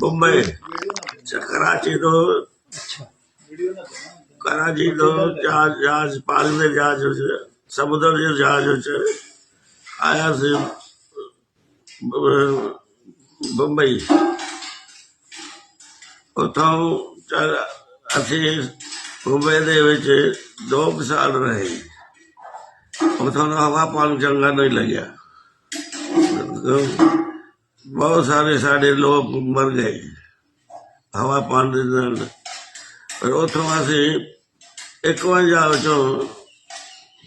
ਬੰਬਈ ਚ ਕਰਾਚੀ ਤੋਂ ਕਰਾਚੀ ਤੋਂ ਜਹਾਜ਼ ਜਹਾਜ਼ ਪਾਣੀ ਦੇ ਵਿੱਚ ਸਮੁੰਦਰ ਦੇ ਜਹਾਜ਼ ਵਿੱਚ ਆਇਆ ਸੀ ਬੰਬਈ। ਉਥੋਂ ਚੱਲ ਅਸੀਂ ਬੰਬਈ ਦੇ ਵਿੱਚ ਦੋ ਸਾਲ ਰਹੇ। ਉਥੋਂ ਦਾ ਹਵਾ ਪਾਣੀ ਚੰਗਾ ਨਹੀਂ ਲੱਗਿਆ। ਬਹੁਤ ਸਾਰੇ ਸਾਡੇ ਲੋਕ ਮਰ ਗਏ। ਹਵਾ ਪਾਣੀ ਦੇ ਨਾਲ। ਪਰ ਉਥੋਂ ਅਸੀਂ 51 ਵਿੱਚੋਂ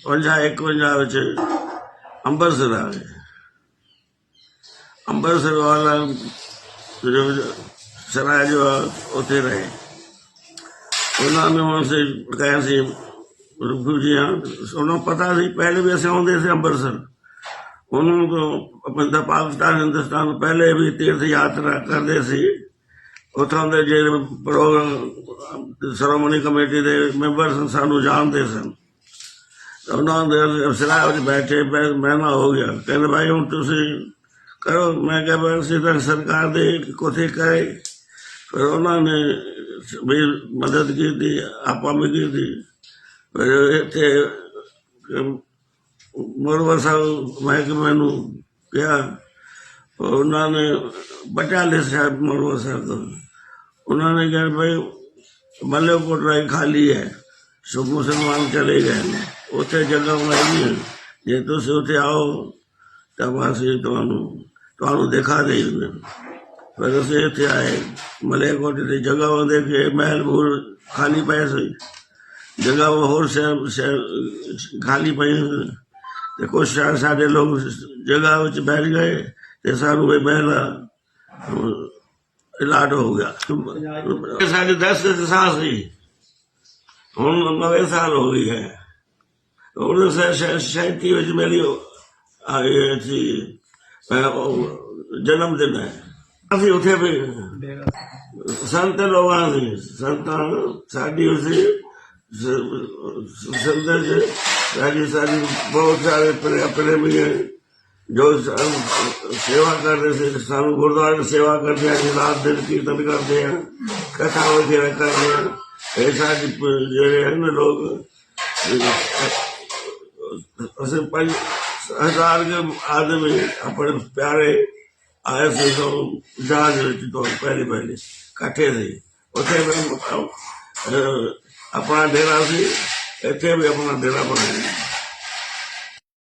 50 51 ਵਿੱਚ ਅੰਮ੍ਰਿਤਸਰ ਆ ਗਏ। ਅੰਮ੍ਰਿਤਸਰ ਵਾਲਾ ਜੋ ਸਰਾਏ ਜੋ ਉੱਥੇ ਰਹੇ। ਉਹਨਾਂ ਨੇ ਉਹਨਾਂ ਸੇ ਕਹਿਆ ਸੀ ਰੁਕੂ ਜੀ ਹਾਂ, ਉਹਨਾਂ ਪਤਾ ਸੀ, ਪਹਿਲੇ ਵੀ ਅਸੀਂ ਆਉਂਦੇ ਸੀ ਅੰਮ੍ਰਿਤਸਰ। ਉਹਨਾਂ ਨੂੰ ਪਾਕਿਸਤਾਨ, ਹਿੰਦੁਸਤਾਨ ਪਹਿਲੇ ਵੀ ਤੀਰਥ ਯਾਤਰਾ ਕਰਦੇ ਸੀ। ਉੱਥੋਂ ਦੇ ਜਿਹੜੇ ਪ੍ਰੋਗਰਾਮ, ਸ਼੍ਰੋਮਣੀ ਕਮੇਟੀ ਦੇ ਮੈਂਬਰ ਸਨ, ਸਾਨੂੰ ਜਾਣਦੇ ਸਨ। ਉਹਨਾਂ ਦੇ ਸਲਾਹ ਵਿੱਚ ਬੈਠੇ, ਮੈਂ ਹੋ ਗਿਆ। ਕਹਿੰਦੇ ਭਾਈ ਹੁਣ ਤੁਸੀਂ ਕਰੋ। ਮੈਂ ਕਿਹਾ ਬਸ ਅਸੀਂ ਤਾਂ ਸਰਕਾਰ ਦੇ ਕੋਥੇ ਕਰੇ। ਫਿਰ ਉਹਨਾਂ ਨੇ ਵੀ ਮਦਦ ਕੀਤੀ, ਆਪਾਂ ਵੀ ਕੀਤੀ। ਫਿਰ ਇੱਥੇ ਮੋਰਵਾ ਸਾਹਿਬ, ਮੈਂ ਕਿ ਮੈਨੂੰ ਕਿਹਾ, ਉਹਨਾਂ ਨੇ ਬਟਾਲੇ ਸਾਹਿਬ ਮੋਰਵਾ ਸਾਹਿਬ ਤੋਂ। ਉਹਨਾਂ ਨੇ ਕਿਹਾ ਭਾਈ ਮੱਲੇ ਕੋਟ ਰਾਈ ਖਾਲੀ ਹੈ, ਸੋ ਮੁਸਲਮਾਨ ਚਲੇ ਗਏ ਨੇ। ਉੱਥੇ ਜਗ੍ਹਾ ਬਣਾਈ ਹੈ। ਜੇ ਤੁਸੀਂ ਉੱਥੇ ਆਓ, ਤਾਂ ਅਸੀਂ ਤੁਹਾਨੂੰ ਤੁਹਾਨੂੰ ਦਿਖਾ ਦੇਈਏ। ਫਿਰ ਅਸੀਂ ਇੱਥੇ ਆਏ ਮੱਲੇ ਦੀ ਜਗ੍ਹਾ ਉਹ ਦੇਖੇ ਮਹਿਲ ਮੂਲ ਖਾਲੀ ਪਏ ਸੀ। ਜਗ੍ਹਾ ਹੋਰ ਸ਼ਹਿਰ ਖਾਲੀ ਪਈ ਤੇ ਕੁਛ ਸ਼ਹਿਰ ਸਾਡੇ ਲੋਕ ਜਗ੍ਹਾ ਵਿੱਚ ਬੈਠ ਗਏ ਤੇ ਸਾਨੂੰ ਇਹ ਮਹਿਲਾ ਇਲਾਟ ਹੋ ਗਿਆ। ਸਾਡੇ 10 ਸਾਲ ਸੀ। ਹੁਣ ਨਵੇਂ ਸਾਲ ਹੋ ਗਈ ਹੈ। ਉਹ ਸ਼ੈਂਤੀ ਵਿੱਚ ਮੇਰੀ ਆਈ ਸੀ ਜਨਮ ਦਿਨ ਹੈ। ਅਸੀਂ ਉੱਥੇ ਵੀ ਸੰਤ ਲੋਕਾਂ ਸੀ। ਸੰਤਾਂ ਸਾਡੀ ਉਸੇ ਸੰਦਰ ਜੀ ਸਾਡੀ ਸਾਡੀ ਬਹੁਤ ਸਾਰੇ ਆਪਣੇ ਆਪਣੇ ਵੀ ਹੈ ਜੋ ਸਾਨੂੰ ਸੇਵਾ ਕਰਦੇ ਸੀ, ਸਾਨੂੰ ਗੁਰਦੁਆਰੇ ਦੀ ਸੇਵਾ ਕਰਦੇ ਆ ਜੀ ਰਾਤ ਦਿਨ ਕੀਰਤਨ ਕਰਦੇ ਆ, ਕਥਾ ਵਗੈਰਾ ਕਰਦੇ ਆ। ਇਹ ਸਾਡੇ ਪ- ਜਿਹੜੇ ਹਨ ਲੋਕ, ਅਸੀਂ ਪੰਜ ਹਜ਼ਾਰ ਦੇ ਆਦਮੀ ਆਪਣੇ ਪਿਆਰੇ ਆਏ ਸੀ ਤੋਂ ਆਪਣਾ ਡੇਰਾ ਸੀ ਇੱਥੇ ਵੀ ਆਪਣਾ ਡੇਰਾ ਬਣਾਇਆ।